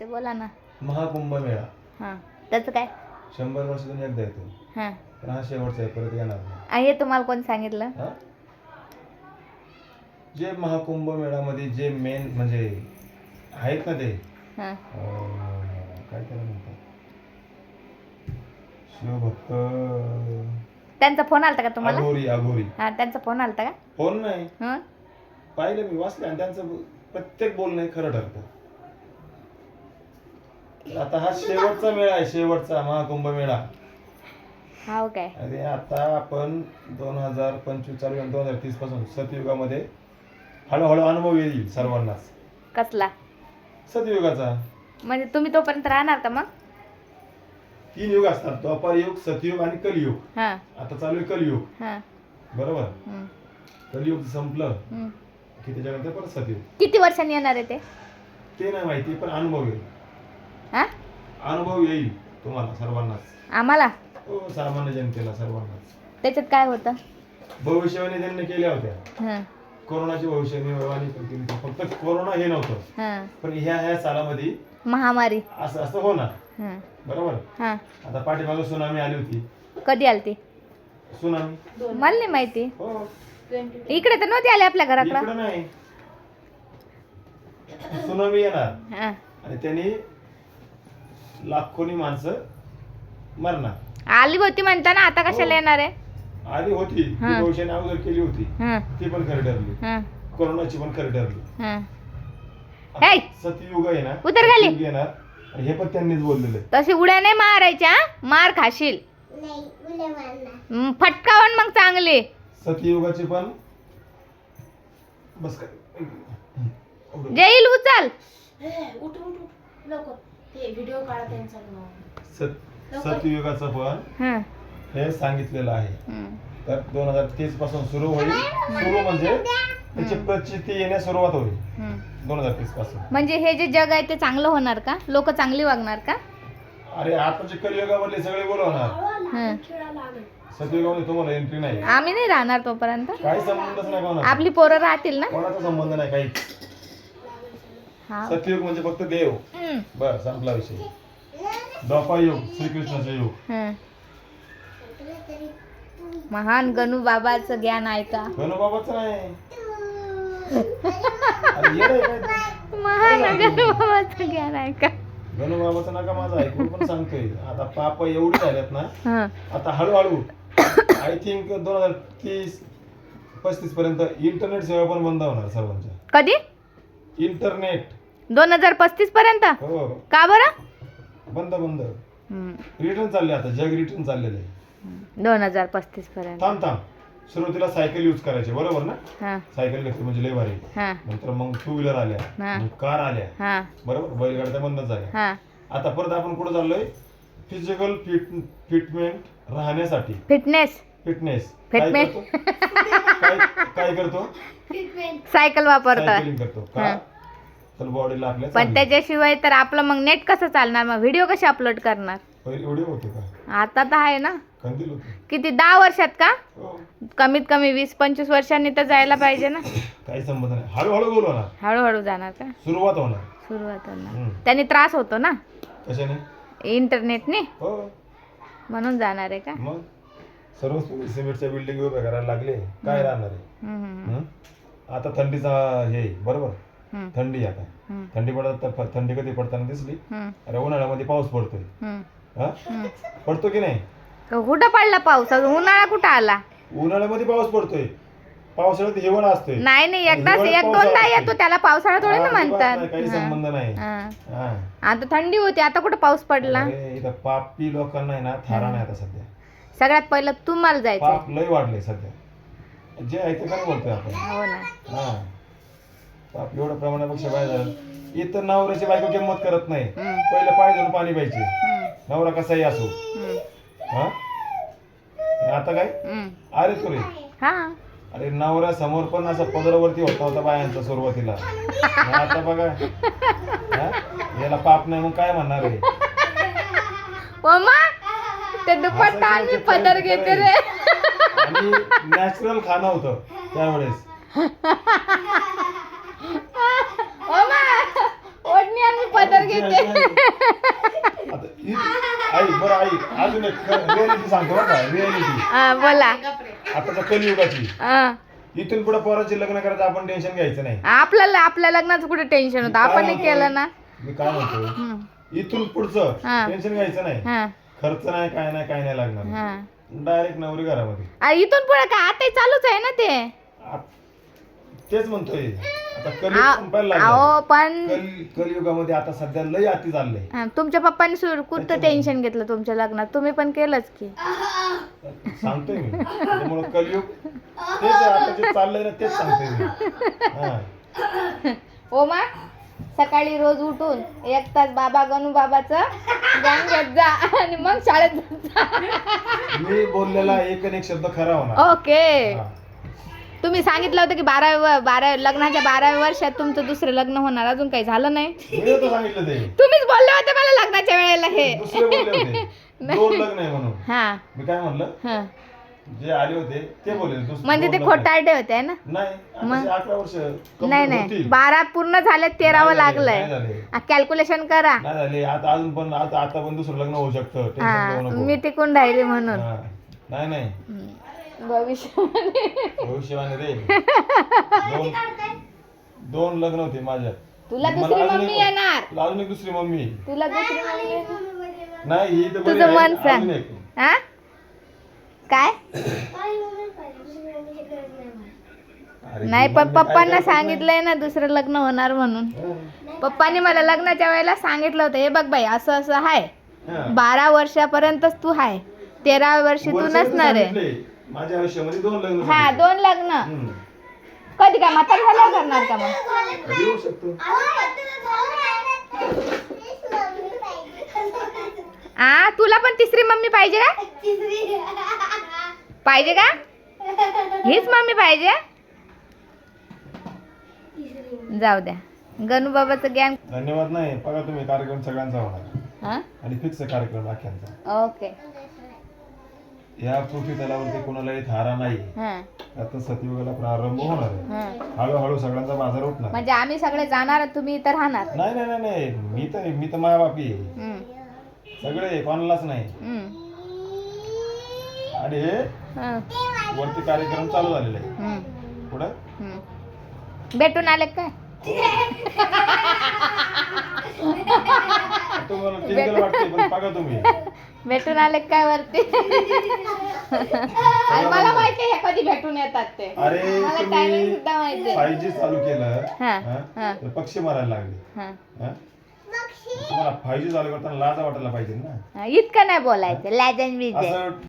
ते बोला ना. महाकुंभ मेळा हां. त्याचं काय? शंभर वर्षातून एकदा येतो. हां. पण हा शेवटचा आहे परत येणार नाही. आ, हे तुम्हाला कोण सांगितलं? हा? जे महाकुंभ मेळामध्ये जे मेन म्हणजे आहेत ना ते हां. अं, काय त्याला म्हणतात? शिवभक्त त्यांचा फोन आलता का तुम्हाला? अघोरी अघोरी. हां त्यांचा फोन आलता का? फोन नाही. हं. पाहिलं मी वाचलं आणि त्यांचं प्रत्येक बोलणं हे खरं ठरतं. आता हा शेवटचा मेळा आहे शेवटचा महाकुंभ मेळा. हो काय? अरे आता आपण दोन हजार पंचवीस चालू दोन हजार तीसपासून सतयुगामध्ये हळूहळू अनुभव येईल सर्वांनाच. कसला? सतयुगाचा. म्हणजे तुम्ही तोपर्यंत राहणार का मग? तीन युग असतात द्वापार युग सतयुग आणि कलियुग. हां. आता चालू आहे कलियुग. हां. बरोबर? हं, कलियुग संपलं. की त्याच्यानंतर परत सतयुग. किती वर्षांनी येणार आहे ते? ते नाही माहिती पण अनुभव येईल. हां? अनुभव येईल तुम्हाला सर्वांनाच. आम्हाला? हो सामान्य जनतेला सर्वांनाच. त्याच्यात काय होतं? भविष्यवाणी त्यांनी केल्या होत्या. हां. कोरोनाची भविष्यवाणी केली होती. फक्त कोरोना हे नव्हतं. हां. पण ह्या ह्या सालामध्ये महामारी. असं असं होणार. हां. बरोबर? हां. आता पाठीमागं सुनामी आली होती. कधी आलती? सुनामी. मला नाही माहिती. हो. इकडे तर नव्हती आली आपल्या घराकडं. इकडं नाही. सुनामी येणार. हां. आणि त्यांनी लाखोनी माणसं मरणार. आली होती म्हणता ना आता कशाला येणार आहे? आधी होती. ती हा. भविष्याने अगोदर केली होती. हां. ती पण खरी ठरली. हां. कोरोनाची पण खरी ठरली. हां. आता हे! सतयुग आहे ना उतर खाली. सतयुग येणार. आणि हे पण त्यांनीच बोललेलं आहे. तशी उड्या नाही मारायच्या मार खाशील. हं, फटकावून मग चांगली. सतयुगाची पण बस काय. जैल उचल. उठ उठ उठ. लवकर. ते व्हिडिओ काढा त्यांचा मग. सत सतयुगाचं पण हं, हे सांगितलेलं आहे. हं. तर दोन हजार तीसपासून सुरू होईल. सुरू म्हणजे त्याची प्रचिती येण्यास सुरुवात होईल. हं. दोन हजार तीसपासून. म्हणजे हे जे जग आहे ते चांगलं होणार का? लोक चांगली वागणार का? अरे आताचे कलियुगामधले सगळे बोलवणार हं. सतयुगामध्ये तुम्हाला एंट्री नाही. आम्ही नाही राहणार तोपर्यंत. काही संबंधच नाही कोणाचा आपली पोरं राहतील ना? कोणाचा संबंध नाही काही हा. सतयुग म्हणजे फक्त देव. बर संपला विषय. द्वापार युग श्रीकृष्णाचं युग हं. महान गणू बाबाचं ज्ञान ऐका गणूबाबाचं नाही. अरे येडं आहे काय तू? महान गणू बाबाचं ज्ञान ऐका गणूबाबाचं नका माझं ऐकून पण सांगतोय आता पाप एवढी झाल्यात ना हं. आता हळूहळू आय थिंक दोन हजार तीस पस्तीस पर्यंत इंटरनेट सेवा पण बंद होणार सर्वांच्या. कधी? इंटरनेट दोन हजार पस्तीस पर्यंत? हो का बरं? बंद बंद. हं, रिटर्न चालले आता जग रिटर्न चाललेलं आहे. हं. दोन हजार पस्तीस पर्यंत. थांब थांब. सुरुवातीला सायकल यूज करायचे बरोबर ना? हा. सायकल घेतली म्हणजे लय भारी. हा. नंतर मग टू व्हीलर आल्या हा. कार आल्या. हा. बरोबर? बैलगाड्या तर बंदच झाल्या. हा. आता परत आपण कुठं चाललोय? फिजिकल फिट फिटमेंट राहण्यासाठी. Fitness fitness Fitness. काय काय करतो? सायकल वापरतात सायकलिंग करतो. हा. तर बॉडीला आपल्या पण चांगलं. त्याच्याशिवाय तर आपलं मग नेट कसं चालणार? मग व्हिडिओ कसे अपलोड करणार? पहिले एवढे होते का? आता तर आहे ना. कंदील होते. किती दहा वर्षात का? हो. कमीत कमी वीस पंचवीस वर्षांनी तर जायला पाहिजे ना. काही संबंध नाही. हळूहळू बोलवणार हळूहळू जाणार का? सुरुवात होणार. सुरुवात होणार. हम्म. त्यांनी त्रास होतो ना? कशाने? इंटरनेटने? हो. म्हणून जाणार आहे का? मग? सर्व सिमेंटच्या बिल्डिंग उभ्या करायला लागले. काय राहणार आहे? हम्म, हम्म, हं? आता थंडीचा हे आहे, बरोबर? थंडी आता. थंडी पडत तर थंडी कधी पडताना दिसली? अरे उन्हाळ्यामध्ये पाऊस पडतोय. हा. पडतो की नाही? कुठं पडला पाऊस? अजून उन्हाळा कुठं आला? उन्हाळ्यामध्ये पाऊस पडतोय. पावसाळ्यात हिवाळा असतोय. नाही नाही एकदाच हिवाळ्यात एक दोनदा. येतो त्याला पावसाळा थोडी ना म्हणतात. काही संबंध नाही. आता थंडी होती आता कुठं पाऊस पडला? इथं पापी लोकांना आहे ना थारा नाही आता सध्या. सगळ्यात पहिलं तुम्हाला जायचंय. पाप लय वाढले सध्या. जे आहे ते काय बोलतोय आपण. हो ना. पाप एवढ्या प्रमाणापेक्षा बाहेर झालं. इथं नवऱ्याची बायको किंमत करत नाही. पहिले पाय धुवून पाणी हम्म, नवरा कसाही असो. हा? आणि आता काय. अरे तुरे हा. अरे नवऱ्या समोर पण असं पदरावरती होता होता बायांचा सुरुवातीला. आणि आता बघा. हा? याला पाप नाही मग काय म्हणणार आहे? मम्मा ते दुपट्टा आणि पदर घेते रे. आणि नॅचरल खाणं होतं त्यावेळेस मम्मा ओढणी आणि पदर घेते. आता इ- आई बरं आई अजून एक रियालिटी सांगतो बरं का रियालिटी हा, बोला. आताच्या कलियुगाची. हा. इथून पुढे पोराचे लग्न करायचं आपण टेन्शन घ्यायचं नाही. आपल्याला आपल्या लग्नाचं कुठे टेन्शन होतं? आपण काय केलं ना. मी काय म्हणतो हम्म. इथून पुढचं हा. टेन्शन घ्यायचं नाही. हा. खर्च नाही काय नाही काय नाही लागणार. हा. डायरेक्ट नवरी घरामध्ये. अरे इथून पुढे काय? आता चालूच आहे ना ते? आ- तेच म्हणतोय. आता कलियुग आ- संपायला अहो लागलं पण कल कलियुगामध्ये आता सध्या लय अति चाललंय. हा, तुमच्या पप्पांनी सुरू कुठं टेन्शन घेतलं तुमच्या लग्नात? तुम्ही पण केलंच की. सांगतोय मी. त्यामुळे कलियुग तेच आहे, आता जे चाललंय ना तेच सांगतोय मी. हा. ओ मा सकाळी रोज उठून एक तास बाबा गणू बाबाचं ज्ञान घेत जा आणि मग शाळेत जा. मी बोललेला एक आणि एक शब्द खरा होणार. ओके. हा. तुम्ही सांगितलं होतं की बाराव्या बारा लग्नाच्या बाराव्या वर्षात तुमचं दुसरं लग्न होणार अजून काही झालं नाही? तुम्हीच बोलले होते मला लग्नाच्या वेळेला हे. हा. मी काय म्हणलं? हा. जे आले होते ते बोलले म्हणजे ते. खोटारडे होते ना? नाही नाही. बारा पूर्ण झाले तेरावं लागलंय. कॅल्क्युलेशन करा. आता अजून पण आता पण दुसरं लग्न होऊ शकतं. मी टिकून राहिली म्हणून. नाही नाही. भविष्य भविष्यवाणी रे दोन दोन लग्न होते माझ्यात. तुला मला दुसरी अजून मम्मी एक- येणार. तुला अजून एक दुसरी मम्मी. तुला दुसरी मम्मी. नाही ही तर बरी तुझं आहे, मन अजून सांग एक. हा? काय? अरे नाही पण मम्मी काय पप्पांना करत. सांगितलंय ना दुसरं लग्न होणार म्हणून. पप्पांनी मला लग्नाच्या वेळेला सांगितलं होतं हे बघ बाई असं असं आहे हा. बारा वर्षापर्यंतच तू आहे तेरा वर्षी तू नसणार आहे. माझ्या आयुष्यामध्ये दोन लग्न हा झाले. दोन लग्न. हम्म. कधी काय म्हातारी झाल्यावर करणार का मग? कधी होऊ शकतो? आ तुला पण तिसरी मम्मी पाहिजे का? पाहिजे का? हीच मम्मी पाहिजे? जाऊ द्या. गणू बाबाचं ज्ञान धन्यवाद नाही बघा तुम्ही कार्यक्रम सगळ्यांचा होणार. हा? आणि फिक्स कार्यक्रम अख्यांचा ओके. या पृथ्वी तलावरती कोणालाही थारा नाही. हा. आता सतयुगाला प्रारंभ होणार आहे. हा. हळूहळू सगळ्यांचा बाजार उठणार. म्हणजे आम्ही सगळे जाणार तुम्ही इथं राहणार. नाही नाही नाही नाही. मी तर मी तर आहे. हम्म, सगळे कोणालाच नाही. हम्म, आणि हे हा, वरती कार्यक्रम चालू झालेले. आहे पुढं. भेटून आले काय? तुम्हाला टिंगल वाटते पण बघा तुम्ही. भेटून आले काय वरती आणि मला माहिती आहे कधी भेटून येतात ते अरे मला टायमिंग सुद्धा माहिती आहे. फाय जी चालू केलं हा, हा? हा. तर पक्षी मारायला लागले हा. हा? तुम्हाला फाय जी चालू करताना लाजा वाटायला पाहिजे ना हा, इतकं नाही बोलायचं लॅजन बिजन असं